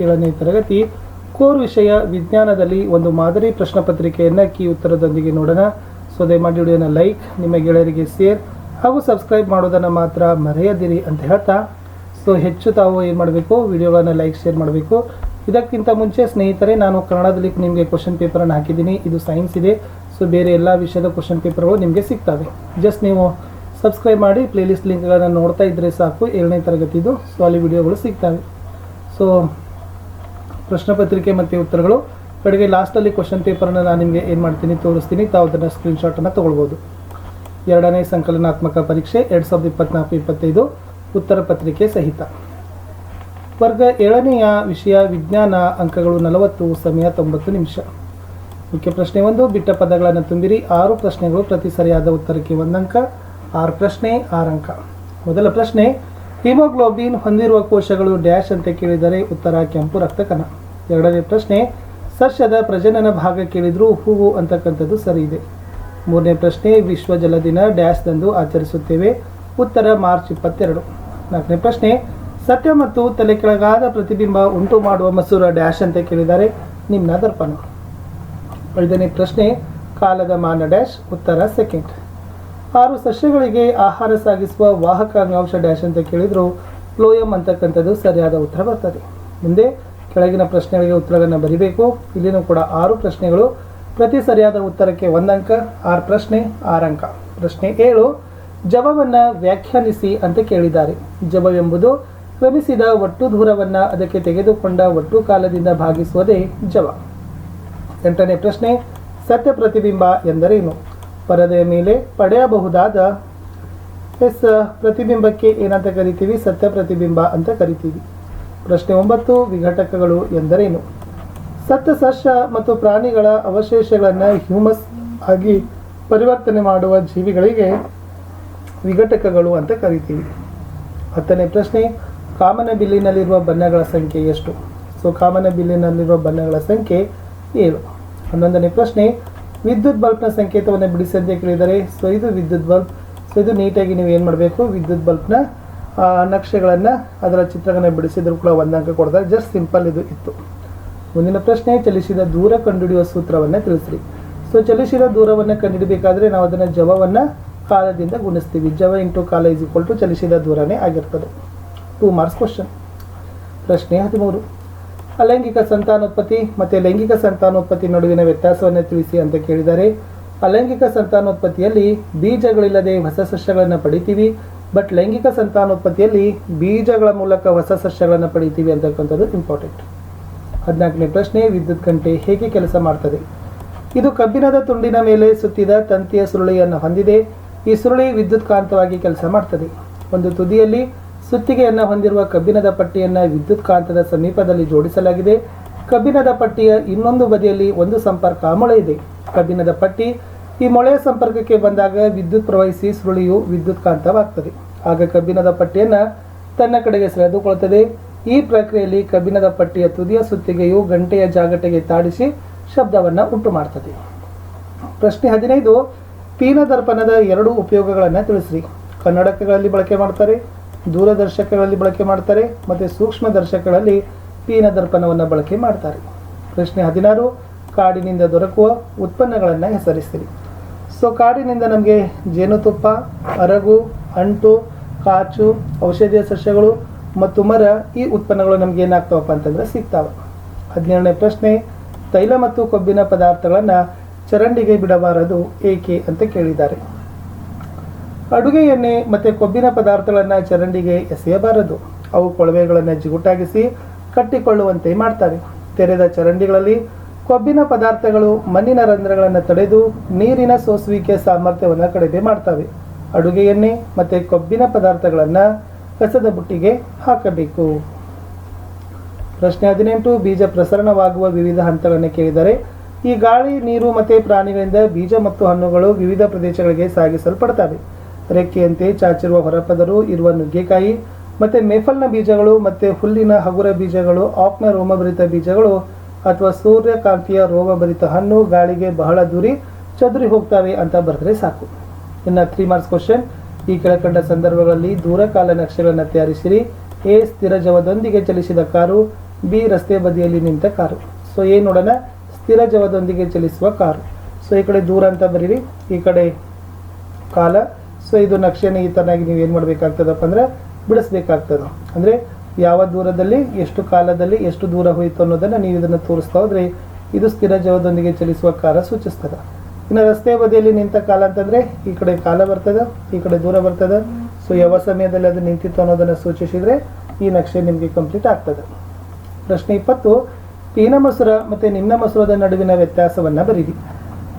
ಏಳನೇ ತರಗತಿ. ಕೋರ್ ವಿಷಯ ವಿಜ್ಞಾನದಲ್ಲಿ ಒಂದು ಮಾದರಿ ಪ್ರಶ್ನೆ ಪತ್ರಿಕೆಯನ್ನು ಕೀ ಉತ್ತರದೊಂದಿಗೆ ನೋಡೋಣ. ಸೊ ದಯಮಾಡಿ ವಿಡಿಯೋನ ಲೈಕ್, ನಿಮ್ಮ ಗೆಳೆಯರಿಗೆ ಶೇರ್ ಹಾಗೂ ಸಬ್ಸ್ಕ್ರೈಬ್ ಮಾಡೋದನ್ನು ಮಾತ್ರ ಮರೆಯದಿರಿ ಅಂತ ಹೇಳ್ತಾ. ಸೊ, ಹೆಚ್ಚು ತಾವು ಏನು ಮಾಡಬೇಕು? ವಿಡಿಯೋಗಳನ್ನು ಲೈಕ್, ಶೇರ್ ಮಾಡಬೇಕು. ಇದಕ್ಕಿಂತ ಮುಂಚೆ ಸ್ನೇಹಿತರೆ, ನಾನು ಕನ್ನಡದಲ್ಲಿ ನಿಮಗೆ ಕ್ವಶನ್ ಪೇಪರನ್ನು ಹಾಕಿದ್ದೀನಿ. ಇದು ಸೈನ್ಸ್ ಇದೆ. ಸೊ, ಬೇರೆ ಎಲ್ಲ ವಿಷಯದ ಕ್ವಶನ್ ಪೇಪರ್ಗಳು ನಿಮಗೆ ಸಿಗ್ತವೆ. ಜಸ್ಟ್ ನೀವು ಸಬ್ಸ್ಕ್ರೈಬ್ ಮಾಡಿ ಪ್ಲೇಲಿಸ್ಟ್ ಲಿಂಕ್ಗಳನ್ನು ನೋಡ್ತಾ ಇದ್ದರೆ ಸಾಕು. ಏಳನೇ ತರಗತಿದು. ಸೊ, ಅಲ್ಲಿ ವಿಡಿಯೋಗಳು ಸಿಗ್ತವೆ. ಸೊ ಪ್ರಶ್ನೆ ಪತ್ರಿಕೆ ಮತ್ತು ಉತ್ತರಗಳು. ಕಡೆಗೆ ಲಾಸ್ಟಲ್ಲಿ ಕ್ವಶನ್ ಪೇಪರನ್ನು ನಾನು ನಿಮಗೆ ಏನು ಮಾಡ್ತೀನಿ ತೋರಿಸ್ತೀನಿ. ತಾವು ಅದನ್ನು ಸ್ಕ್ರೀನ್ಶಾಟನ್ನು ತೊಗೊಳ್ಬೋದು. ಎರಡನೇ ಸಂಕಲನಾತ್ಮಕ ಪರೀಕ್ಷೆ ಎರಡು ಸಾವಿರದ ಇಪ್ಪತ್ನಾಲ್ಕು, ಇಪ್ಪತ್ತೈದು. ಉತ್ತರ ಪತ್ರಿಕೆ ಸಹಿತ. ವರ್ಗ ಏಳನೆಯ ವಿಷಯ ವಿಜ್ಞಾನ ಅಂಕಗಳು ನಲವತ್ತು, ಸಮಯ ತೊಂಬತ್ತು ನಿಮಿಷ. ಮುಖ್ಯ ಪ್ರಶ್ನೆ ಒಂದು, ಬಿಟ್ಟ ಪದಗಳನ್ನು ತುಂಬಿರಿ. ಆರು ಪ್ರಶ್ನೆಗಳು ಪ್ರತಿ ಸರಿಯಾದ ಉತ್ತರಕ್ಕೆ ಒಂದಂಕ. ಆರು ಪ್ರಶ್ನೆ, ಆರು ಅಂಕ. ಮೊದಲ ಪ್ರಶ್ನೆ, ಹಿಮೋಗ್ಲೋಬಿನ್ ಹೊಂದಿರುವ ಕೋಶಗಳು ಡ್ಯಾಶ್ ಅಂತ ಕೇಳಿದರೆ ಉತ್ತರ ಕೆಂಪು ರಕ್ತಕಣ. ಎರಡನೇ ಪ್ರಶ್ನೆ, ಸಸ್ಯದ ಪ್ರಜನನ ಭಾಗ ಕೇಳಿದ್ರು ಹೂವು ಅಂತಕ್ಕಂಥದ್ದು ಸರಿ ಇದೆ. ಮೂರನೇ ಪ್ರಶ್ನೆ, ವಿಶ್ವ ಜಲ ದಿನ ಡ್ಯಾಶ್ದಂದು ಆಚರಿಸುತ್ತೇವೆ. ಉತ್ತರ, ಮಾರ್ಚ್ ಇಪ್ಪತ್ತೆರಡು. ನಾಲ್ಕನೇ ಪ್ರಶ್ನೆ, ಸತ್ಯ ಮತ್ತು ತಲೆ ಕೆಳಗಾದ ಪ್ರತಿಬಿಂಬ ಉಂಟು ಮಾಡುವ ಮಸೂರ ಡ್ಯಾಶ್ ಅಂತ ಕೇಳಿದ್ದಾರೆ. ನಿಮ್ಮ ದರ್ಪಣ. ಐದನೇ ಪ್ರಶ್ನೆ, ಕಾಲದ ಮಾನ ಡ್ಯಾಶ್, ಉತ್ತರ ಸೆಕೆಂಡ್ ಆರು ಸಸ್ಯಗಳಿಗೆ ಆಹಾರ ಸಾಗಿಸುವ ವಾಹಕ ಅಂಗಾಂಶ ಡ್ಯಾಶ್ ಅಂತ ಕೇಳಿದ್ರು. ಫ್ಲೋಯಮ್ ಅಂತಕ್ಕಂಥದ್ದು ಸರಿಯಾದ ಉತ್ತರ ಬರ್ತದೆ. ಮುಂದೆ ಕೆಳಗಿನ ಪ್ರಶ್ನೆಗಳಿಗೆ ಉತ್ತರಗಳನ್ನು ಬರೀಬೇಕು. ಇಲ್ಲಿನೂ ಕೂಡ ಆರು ಪ್ರಶ್ನೆಗಳು. ಪ್ರತಿ ಸರಿಯಾದ ಉತ್ತರಕ್ಕೆ ಒಂದಂಕ, ಆರು ಪ್ರಶ್ನೆ ಆರು ಅಂಕ ಪ್ರಶ್ನೆ ಏಳು, ಜವವನ್ನು ವ್ಯಾಖ್ಯಾನಿಸಿ ಅಂತ ಕೇಳಿದ್ದಾರೆ. ಜವವೆಂಬುದು ಕ್ರಮಿಸಿದ ಒಟ್ಟು ದೂರವನ್ನು ಅದಕ್ಕೆ ತೆಗೆದುಕೊಂಡ ಒಟ್ಟು ಕಾಲದಿಂದ ಭಾಗಿಸುವುದೇ ಜವ. ಎಂಟನೇ ಪ್ರಶ್ನೆ, ಸತ್ಯ ಪ್ರತಿಬಿಂಬ ಎಂದರೇನು? ಪರದೆಯ ಮೇಲೆ ಪಡೆಯಬಹುದಾದ ಎಸ್ ಪ್ರತಿಬಿಂಬಕ್ಕೆ ಏನಂತ ಕರಿತೀವಿ? ಸತ್ಯ ಪ್ರತಿಬಿಂಬ ಅಂತ ಕರಿತೀವಿ. ಪ್ರಶ್ನೆ ಒಂಬತ್ತು, ವಿಘಟಕಗಳು ಎಂದರೇನು? ಸತ್ತ ಸಸ್ಯ ಮತ್ತು ಪ್ರಾಣಿಗಳ ಅವಶೇಷಗಳನ್ನು ಹ್ಯೂಮಸ್ ಆಗಿ ಪರಿವರ್ತನೆ ಮಾಡುವ ಜೀವಿಗಳಿಗೆ ವಿಘಟಕಗಳು ಅಂತ ಕರಿತೀವಿ. ಹತ್ತನೇ ಪ್ರಶ್ನೆ, ಕಾಮನ ಬಿಲ್ಲಿನಲ್ಲಿರುವ ಬಣ್ಣಗಳ ಸಂಖ್ಯೆ ಎಷ್ಟು? ಸೊ ಕಾಮನ ಬಿಲ್ಲಿನಲ್ಲಿರುವ ಬಣ್ಣಗಳ ಸಂಖ್ಯೆ ಏಳು. ಹನ್ನೊಂದನೇ ಪ್ರಶ್ನೆ, ವಿದ್ಯುತ್ ಬಲ್ಬ್ನ ಸಂಕೇತವನ್ನು ಬಿಡಿಸಿ ಅಂತ ಕೇಳಿದರೆ ಸೊ ಇದು ವಿದ್ಯುತ್ ಬಲ್ಬ್. ಸೊ ಇದು ನೀಟಾಗಿ ನೀವು ಏನು ಮಾಡಬೇಕು? ವಿದ್ಯುತ್ ಬಲ್ಬ್ನ ನಕ್ಷೆಗಳನ್ನು ಅದರ ಚಿತ್ರಗಳನ್ನು ಬಿಡಿಸಿದ್ರು ಕೂಡ ಒಂದು ಅಂಕ ಕೊಡ್ತಾರೆ. ಜಸ್ಟ್ ಸಿಂಪಲ್ ಇದು ಇತ್ತು. ಮುಂದಿನ ಪ್ರಶ್ನೆ, ಚಲಿಸಿದ ದೂರ ಕಂಡುಹಿಡಿಯುವ ಸೂತ್ರವನ್ನು ತಿಳಿಸ್ರಿ. ಸೊ ಚಲಿಸಿದ ದೂರವನ್ನು ಕಂಡುಹಿಡಬೇಕಾದ್ರೆ ನಾವು ಅದನ್ನು ಜವವನ್ನು ಕಾಲದಿಂದ ಗುಣಿಸ್ತೀವಿ. ಜವ ಇಂಟು ಕಾಲ ಇಸ್ ಈಕ್ವಲ್ ಟು ಚಲಿಸಿದ ದೂರನೇ ಆಗಿರ್ತದೆ. ಟೂ ಮಾರ್ಕ್ಸ್ ಕ್ವಶನ್ ಪ್ರಶ್ನೆ ಹದಿಮೂರು. ಅಲೈಂಗಿಕ ಸಂತಾನೋತ್ಪತ್ತಿ ಮತ್ತು ಲೈಂಗಿಕ ಸಂತಾನೋತ್ಪತ್ತಿ ನಡುವಿನ ವ್ಯತ್ಯಾಸವನ್ನು ತಿಳಿಸಿ ಅಂತ ಕೇಳಿದ್ದಾರೆ ಅಲೈಂಗಿಕ ಸಂತಾನೋತ್ಪತ್ತಿಯಲ್ಲಿ ಬೀಜಗಳಿಲ್ಲದೆ ಹೊಸ ಸಸ್ಯಗಳನ್ನು ಪಡಿತೀವಿ. ಬಟ್ ಲೈಂಗಿಕ ಸಂತಾನೋತ್ಪತ್ತಿಯಲ್ಲಿ ಬೀಜಗಳ ಮೂಲಕ ಹೊಸ ಸಸ್ಯಗಳನ್ನು ಪಡಿತೀವಿ ಅಂತಕ್ಕಂಥದ್ದು ಇಂಪಾರ್ಟೆಂಟ್ ಹದಿನಾಲ್ಕನೇ ಪ್ರಶ್ನೆ, ವಿದ್ಯುತ್ ಗಂಟೆ ಹೇಗೆ ಕೆಲಸ ಮಾಡ್ತದೆ? ಇದು ಕಬ್ಬಿಣದ ತುಂಡಿನ ಮೇಲೆ ಸುತ್ತಿದ ತಂತಿಯ ಸುರುಳಿಯನ್ನು ಹೊಂದಿದೆ. ಈ ಸುರುಳಿ ವಿದ್ಯುತ್ ಕಾಂತವಾಗಿ ಕೆಲಸ ಮಾಡ್ತದೆ. ಒಂದು ತುದಿಯಲ್ಲಿ ಸುತ್ತಿಗೆಯನ್ನು ಹೊಂದಿರುವ ಕಬ್ಬಿಣದ ಪಟ್ಟಿಯನ್ನು ವಿದ್ಯುತ್ ಕಾಂತದ ಸಮೀಪದಲ್ಲಿ ಜೋಡಿಸಲಾಗಿದೆ. ಕಬ್ಬಿಣದ ಪಟ್ಟಿಯ ಇನ್ನೊಂದು ಬದಿಯಲ್ಲಿ ಒಂದು ಸಂಪರ್ಕ ಮೊಳೆ ಇದೆ. ಕಬ್ಬಿಣದ ಪಟ್ಟಿ ಈ ಮೊಳೆಯ ಸಂಪರ್ಕಕ್ಕೆ ಬಂದಾಗ ವಿದ್ಯುತ್ ಪ್ರವಹಿಸಿ ಸುರುಳಿಯು ವಿದ್ಯುತ್ ಕಾಂತವಾಗ್ತದೆ. ಆಗ ಕಬ್ಬಿಣದ ಪಟ್ಟಿಯನ್ನು ತನ್ನ ಕಡೆಗೆ ಸೆಳೆದುಕೊಳ್ಳುತ್ತದೆ. ಈ ಪ್ರಕ್ರಿಯೆಯಲ್ಲಿ ಕಬ್ಬಿಣದ ಪಟ್ಟಿಯ ತುದಿಯ ಸುತ್ತಿಗೆಯು ಗಂಟೆಯ ಜಾಗಟೆಗೆ ತಾಡಿಸಿ ಶಬ್ದವನ್ನು ಉಂಟು ಮಾಡ್ತದೆ. ಪ್ರಶ್ನೆ ಹದಿನೈದು ಪೀನದರ್ಪಣದ ಎರಡು ಉಪಯೋಗಗಳನ್ನು ತಿಳಿಸ್ರಿ. ಕನ್ನಡಕಗಳಲ್ಲಿ ಬಳಕೆ ಮಾಡ್ತಾರೆ, ದೂರದರ್ಶಕಗಳಲ್ಲಿ ಬಳಕೆ ಮಾಡ್ತಾರೆ, ಮತ್ತು ಸೂಕ್ಷ್ಮ ದರ್ಶಕಗಳಲ್ಲಿ ಪೀನದರ್ಪಣವನ್ನು ಬಳಕೆ ಮಾಡ್ತಾರೆ. ಪ್ರಶ್ನೆ ಹದಿನಾರು, ಕಾಡಿನಿಂದ ದೊರಕುವ ಉತ್ಪನ್ನಗಳನ್ನು ಹೆಸರಿಸಿರಿ ಸೊ ಕಾಡಿನಿಂದ ನಮಗೆ ಜೇನುತುಪ್ಪ, ಅರಗು, ಅಂಟು, ಕಾಚು, ಔಷಧೀಯ ಸಸ್ಯಗಳು ಮತ್ತು ಮರ ಈ ಉತ್ಪನ್ನಗಳು ನಮ್ಗೆ ಏನಾಗ್ತಾವಪ್ಪ ಅಂತಂದ್ರೆ ಸಿಗ್ತಾವೆ. ಹದಿನೇಳನೇ ಪ್ರಶ್ನೆ, ತೈಲ ಮತ್ತು ಕೊಬ್ಬಿನ ಪದಾರ್ಥಗಳನ್ನು ಚರಂಡಿಗೆ ಬಿಡಬಾರದು ಏಕೆ ಅಂತ ಕೇಳಿದ್ದಾರೆ. ಅಡುಗೆ ಎಣ್ಣೆ ಮತ್ತು ಕೊಬ್ಬಿನ ಪದಾರ್ಥಗಳನ್ನು ಚರಂಡಿಗೆ ಎಸೆಯಬಾರದು. ಅವು ಕೊಳವೆಗಳನ್ನು ಜಿಗುಟಾಗಿಸಿ ಕಟ್ಟಿಕೊಳ್ಳುವಂತೆ ಮಾಡ್ತಾರೆ. ತೆರೆದ ಚರಂಡಿಗಳಲ್ಲಿ ಕೊಬ್ಬಿನ ಪದಾರ್ಥಗಳು ಮಣ್ಣಿನ ರಂಧ್ರಗಳನ್ನು ತಡೆದು ನೀರಿನ ಸೋಸುವಿಕೆ ಸಾಮರ್ಥ್ಯವನ್ನು ಕಡಿಮೆ ಮಾಡ್ತವೆ. ಅಡುಗೆ ಎಣ್ಣೆ ಮತ್ತು ಕೊಬ್ಬಿನ ಪದಾರ್ಥಗಳನ್ನು ಕಸದ ಬುಟ್ಟಿಗೆ ಹಾಕಬೇಕು. ಪ್ರಶ್ನೆ ಹದಿನೆಂಟು, ಬೀಜ ಪ್ರಸರಣವಾಗುವ ವಿವಿಧ ಹಂತಗಳನ್ನು ಕೇಳಿದರೆ, ಈ ಗಾಳಿ, ನೀರು ಮತ್ತು ಪ್ರಾಣಿಗಳಿಂದ ಬೀಜ ಮತ್ತು ಹಣ್ಣುಗಳು ವಿವಿಧ ಪ್ರದೇಶಗಳಿಗೆ ಸಾಗಿಸಲ್ಪಡ್ತವೆ. ರೆಕ್ಕೆಯಂತೆ ಚಾಚಿರುವ ಹೊರಪದರು, ಇರುವ ನುಗ್ಗೆಕಾಯಿ, ಮತ್ತು ಮೇಫಲ್ನ ಬೀಜಗಳು, ಮತ್ತು ಹುಲ್ಲಿನ ಹಗುರ ಬೀಜಗಳು, ಆಕ್ನ ರೋಮಭರಿತ ಬೀಜಗಳು ಅಥವಾ ಸೂರ್ಯಕಾಂತಿಯ ರೋಗಭರಿತ ಹಣ್ಣು ಗಾಳಿಗೆ ಬಹಳ ದೂರಿ ಚದುರಿ ಹೋಗ್ತವೆ ಅಂತ ಬರೆದ್ರೆ ಸಾಕು. ಇನ್ನು ತ್ರೀ ಮಾರ್ಕ್ಸ್ ಕ್ವಶನ್ ಈ ಕೆಳಕಂಡ ಸಂದರ್ಭಗಳಲ್ಲಿ ದೂರಕಾಲ ನಕ್ಷೆಗಳನ್ನು ತಯಾರಿಸಿರಿ. ಎ ಸ್ಥಿರ ಜವದೊಂದಿಗೆ ಚಲಿಸಿದ ಕಾರು, ಬಿ ರಸ್ತೆ ಬದಿಯಲ್ಲಿ ನಿಂತ ಕಾರು. ಸೊ ಏನು ನೋಡೋಣ, ಸ್ಥಿರ ಜವದೊಂದಿಗೆ ಚಲಿಸುವ ಕಾರು. ಸೊ ಈ ಕಡೆ ದೂರ ಅಂತ ಬರೀರಿ. ಈ ಕಡೆ ಕಾಲ. ಸೊ ಇದು ನಕ್ಷೆನ ಈ ಥರನಾಗಿ ನೀವು ಏನು ಮಾಡಬೇಕಾಗ್ತದಪ್ಪ ಅಂದ್ರೆ ಬಿಡಿಸ್ಬೇಕಾಗ್ತದೆ. ಅಂದರೆ ಯಾವ ದೂರದಲ್ಲಿ, ಎಷ್ಟು ಕಾಲದಲ್ಲಿ, ಎಷ್ಟು ದೂರ ಹೋಯಿತು ಅನ್ನೋದನ್ನು ನೀವು ಇದನ್ನು ತೋರಿಸ್ತಾ ಹೋದ್ರೆ ಇದು ಸ್ಥಿರ ಜವದೊಂದಿಗೆ ಚಲಿಸುವ ಕಾರ ಸೂಚಿಸ್ತದೆ. ಇನ್ನು ರಸ್ತೆ ಬದಿಯಲ್ಲಿ ನಿಂತ ಕಾಲ ಅಂತಂದ್ರೆ ಈ ಕಡೆ ಕಾಲ ಬರ್ತದೆ, ಈ ಕಡೆ ದೂರ ಬರ್ತದೆ. ಸೊ ಯಾವ ಸಮಯದಲ್ಲಿ ಅದು ನಿಂತಿತ್ತು ಅನ್ನೋದನ್ನು ಸೂಚಿಸಿದ್ರೆ ಈ ನಕ್ಷೆ ನಿಮಗೆ ಕಂಪ್ಲೀಟ್ ಆಗ್ತದೆ. ಪ್ರಶ್ನೆ ಇಪ್ಪತ್ತು, ಪೀನ ಮೊಸರ ಮತ್ತು ನಿಮ್ನ ಮೊಸರದ ನಡುವಿನ ವ್ಯತ್ಯಾಸವನ್ನು ಬರೀರಿ.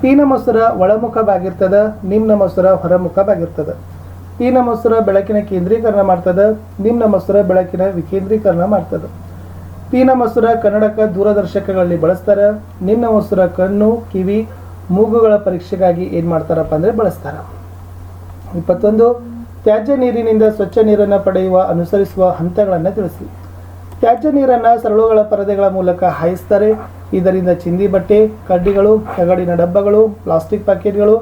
ಪೀನ ಮೊಸರ ಒಳಮುಖವಾಗಿರ್ತದೆ ನಿಮ್ನ ಮಸುರ ಹೊರಮುಖ ಬಾಗಿರ್ತದ ನಮ್ಮ ಬೆಳಕಿನ ಕೇಂದ್ರೀಕರಣ ಮಾಡ್ತದ ನಿಮ್ನ ಮಸುರ ಬೆಳಕಿನ ವಿಕೇಂದ್ರೀಕರಣ ಮಾಡ್ತದೆ. ಪೀನ ಮಸುರ ಕನ್ನಡಕ ದೂರದರ್ಶಕಗಳಲ್ಲಿ ಬಳಸ್ತಾರೆ ನಿನ್ನ ಮಸುರ ಕಣ್ಣು, ಕಿವಿ, ಮೂಗುಗಳ ಪರೀಕ್ಷೆಗಾಗಿ ಏನು ಮಾಡ್ತಾರಪ್ಪ ಅಂದರೆ ಬಳಸ್ತಾರೆ. ಇಪ್ಪತ್ತೊಂದು, ತ್ಯಾಜ್ಯ ನೀರಿನಿಂದ ಸ್ವಚ್ಛ ನೀರನ್ನು ಪಡೆಯುವ, ಅನುಸರಿಸುವ ಹಂತಗಳನ್ನು ತಿಳಿಸಿ ತ್ಯಾಜ್ಯ ನೀರನ್ನು ಸರಳುಗಳ ಪರದೆಗಳ ಮೂಲಕ ಹಾಯಿಸ್ತಾರೆ. ಇದರಿಂದ ಚಿಂದಿ ಬಟ್ಟೆ, ಕಡ್ಡಿಗಳು ತಗಡಿನ ಡಬ್ಬಗಳು, ಪ್ಲಾಸ್ಟಿಕ್ ಪ್ಯಾಕೆಟ್ಗಳು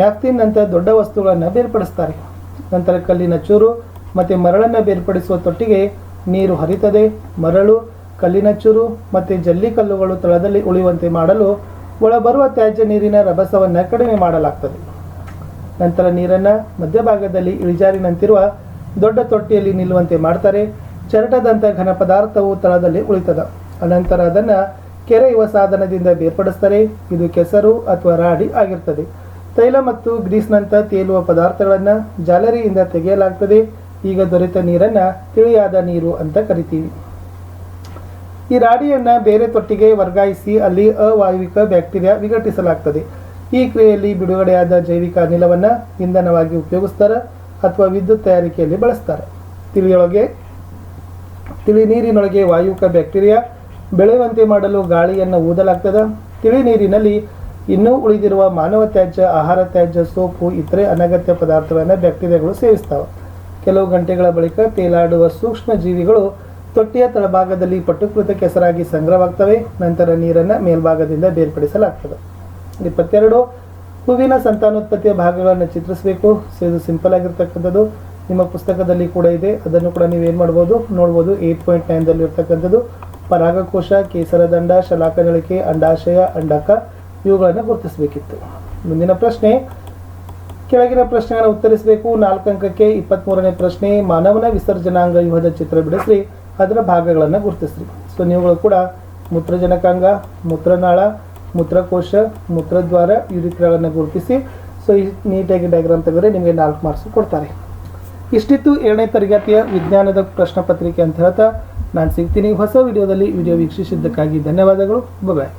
ನ್ಯಾಪ್ತಿನ್ ಅಂತ ದೊಡ್ಡ ವಸ್ತುಗಳನ್ನು ಬೇರ್ಪಡಿಸ್ತಾರೆ. ನಂತರ ಕಲ್ಲಿನ ಚೂರು ಮತ್ತು ಮರಳನ್ನು ಬೇರ್ಪಡಿಸುವ ತೊಟ್ಟಿಗೆ ನೀರು ಹರಿತದೆ. ಮರಳು, ಕಲ್ಲಿನ ಚೂರು ಮತ್ತು ಜಲ್ಲಿ ಕಲ್ಲುಗಳು ತಳದಲ್ಲಿ ಉಳಿಯುವಂತೆ ಮಾಡಲು ಒಳಬರುವ ತ್ಯಾಜ್ಯ ನೀರಿನ ರಭಸವನ್ನು ಕಡಿಮೆ ಮಾಡಲಾಗ್ತದೆ. ನಂತರ ನೀರನ್ನು ಮಧ್ಯಭಾಗದಲ್ಲಿ ಇಳಿಜಾರಿನಂತಿರುವ ದೊಡ್ಡ ತೊಟ್ಟಿಯಲ್ಲಿ ನಿಲ್ಲುವಂತೆ ಮಾಡ್ತಾರೆ. ಚರಟದಂಥ ಘನ ಪದಾರ್ಥವು ತಳದಲ್ಲಿ ಉಳಿತದ. ಅನಂತರ ಅದನ್ನು ಕೆರೆಯುವ ಸಾಧನದಿಂದ ಬೇರ್ಪಡಿಸ್ತಾರೆ. ಇದು ಕೆಸರು ಅಥವಾ ರಾಡಿ ಆಗಿರ್ತದೆ. ತೈಲ ಮತ್ತು ಗ್ರೀಸ್ನಂಥ ತೇಲುವ ಪದಾರ್ಥಗಳನ್ನು ಜಾಲರಿಯಿಂದ ತೆಗೆಯಲಾಗ್ತದೆ. ಈಗ ದೊರೆತ ನೀರನ್ನು ತಿಳಿಯಾದ ನೀರು ಅಂತ ಕರಿತೀವಿ. ಈ ರಾಡಿಯನ್ನ ಬೇರೆ ತೊಟ್ಟಿಗೆ ವರ್ಗಾಯಿಸಿ ಅಲ್ಲಿ ಅವಾಯುವಿಕ ಬ್ಯಾಕ್ಟೀರಿಯಾ ವಿಘಟಿಸಲಾಗ್ತದೆ. ಈ ಕ್ರಿಯೆಯಲ್ಲಿ ಬಿಡುಗಡೆಯಾದ ಜೈವಿಕ ಅನಿಲವನ್ನು ಇಂಧನವಾಗಿ ಉಪಯೋಗಿಸ್ತಾರೆ ಅಥವಾ ವಿದ್ಯುತ್ ತಯಾರಿಕೆಯಲ್ಲಿ ಬಳಸ್ತಾರೆ. ತಿಳಿಯೊಳಗೆ, ತಿಳಿ ನೀರಿನೊಳಗೆ ವಾಯುವಿಕ ಬ್ಯಾಕ್ಟೀರಿಯಾ ಬೆಳೆಯುವಂತೆ ಮಾಡಲು ಗಾಳಿಯನ್ನು ಊದಲಾಗ್ತದೆ. ತಿಳಿ ನೀರಿನಲ್ಲಿ ಇನ್ನೂ ಉಳಿದಿರುವ ಮಾನವ ತ್ಯಾಜ್ಯ, ಆಹಾರ ತ್ಯಾಜ್ಯ, ಸೋಪು, ಇತರೆ ಅನಗತ್ಯ ಪದಾರ್ಥಗಳನ್ನು ಬ್ಯಾಕ್ಟೀರಿಯಾಗಳು ಸೇವಿಸ್ತಾವೆ. ಕೆಲವು ಗಂಟೆಗಳ ಬಳಿಕ ತೇಲಾಡುವ ಸೂಕ್ಷ್ಮ ಜೀವಿಗಳು ತೊಟ್ಟಿಯ ತಳಭಾಗದಲ್ಲಿ ಪಟುಕೃತ ಕೆಸರಾಗಿ ಸಂಗ್ರಹವಾಗ್ತವೆ. ನಂತರ ನೀರನ್ನು ಮೇಲ್ಭಾಗದಿಂದ ಬೇರ್ಪಡಿಸಲಾಗ್ತದೆ. ಇಪ್ಪತ್ತೆರಡು, ಹೂವಿನ ಸಂತಾನೋತ್ಪತ್ತಿಯ ಭಾಗಗಳನ್ನು ಚಿತ್ರಿಸಬೇಕು. ಇದು ಸಿಂಪಲ್ ಆಗಿರ್ತಕ್ಕಂಥದ್ದು. ನಿಮ್ಮ ಪುಸ್ತಕದಲ್ಲಿ ಕೂಡ ಇದೆ. ಅದನ್ನು ಕೂಡ ನೀವು ಏನು ಮಾಡ್ಬೋದು? ನೋಡ್ಬೋದು. ಏಯ್ಟ್ ಪಾಯಿಂಟ್ ನೈನ್ದಲ್ಲಿ ಇರ್ತಕ್ಕಂಥದ್ದು ಪರಾಗಕೋಶ, ಕೇಸರದಂಡ, ಶಲಾಕನಳಿಕೆ, ಅಂಡಾಶಯ, ಅಂಡಕ. ಇವುಗಳನ್ನು ಗುರುತಿಸಬೇಕಿತ್ತು. ಮುಂದಿನ ಪ್ರಶ್ನೆ, ಕೆಳಗಿನ ಪ್ರಶ್ನೆಗಳನ್ನು ಉತ್ತರಿಸಬೇಕು. ನಾಲ್ಕು ಅಂಕಕ್ಕೆ ಇಪ್ಪತ್ತ್ಮೂರನೇ ಪ್ರಶ್ನೆ, ಮಾನವನ ವಿಸರ್ಜನಾಂಗ ಯುಹದ ಚಿತ್ರ ಬಿಡಿಸ್ರಿ. ಅದರ ಭಾಗಗಳನ್ನು ಗುರುತಿಸ್ರಿ. ಸೊ ನೀವುಗಳು ಕೂಡ ಮೂತ್ರಜನಕಾಂಗ, ಮೂತ್ರನಾಳ, ಮೂತ್ರಕೋಶ, ಮೂತ್ರದ್ವಾರ ಯುರಿತ್ರಗಳನ್ನು ಗುರುತಿಸಿ ಸೊ ಈ ನೀಟಾಗಿ ಡಯಾಗ್ರಾಮ್ ತೆಗೆದ್ರೆ ನಿಮಗೆ ನಾಲ್ಕು ಮಾರ್ಕ್ಸ್ ಕೊಡ್ತಾರೆ. ಇಷ್ಟಿತ್ತು ಏಳನೇ ತರಗತಿಯ ವಿಜ್ಞಾನದ ಪ್ರಶ್ನೆ ಪತ್ರಿಕೆ ಅಂತ ಹೇಳ್ತಾ, ನಾನು ಸಿಗ್ತೀನಿ. ಹೊಸ ವಿಡಿಯೋದಲ್ಲಿ ವಿಡಿಯೋ ವೀಕ್ಷಿಸಿದ್ದಕ್ಕಾಗಿ ಧನ್ಯವಾದಗಳು. ಬಾಯ್